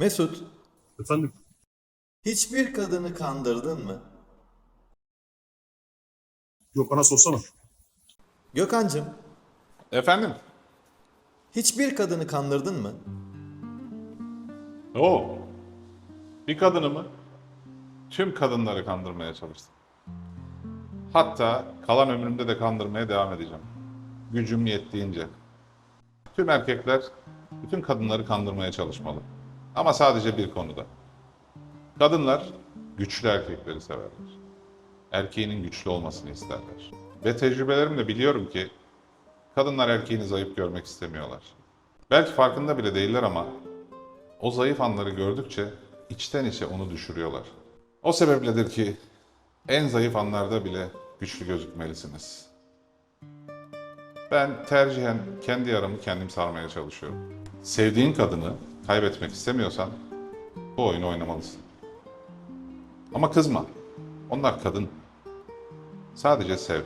Mesut, Efendim? hiçbir kadını kandırdın mı? Yok bana sorsana. Gökhan'cığım, Efendim? hiçbir kadını kandırdın mı? Oo. Bir kadını mı? Tüm kadınları kandırmaya çalıştım. Hatta kalan ömrümde de kandırmaya devam edeceğim. Gücüm yettiğince. Tüm erkekler bütün kadınları kandırmaya çalışmalı. Ama sadece bir konuda. Kadınlar güçlü erkekleri severler. Erkeğinin güçlü olmasını isterler. Ve tecrübelerimle biliyorum ki kadınlar erkeğini zayıf görmek istemiyorlar. Belki farkında bile değiller ama o zayıf anları gördükçe içten içe onu düşürüyorlar. O sebepledir ki en zayıf anlarda bile güçlü gözükmelisiniz. Ben tercihen kendi yaramı kendim sarmaya çalışıyorum. Sevdiğin kadını kaybetmek istemiyorsan bu oyunu oynamalısın. Ama kızma. Onlar kadın. Sadece sev.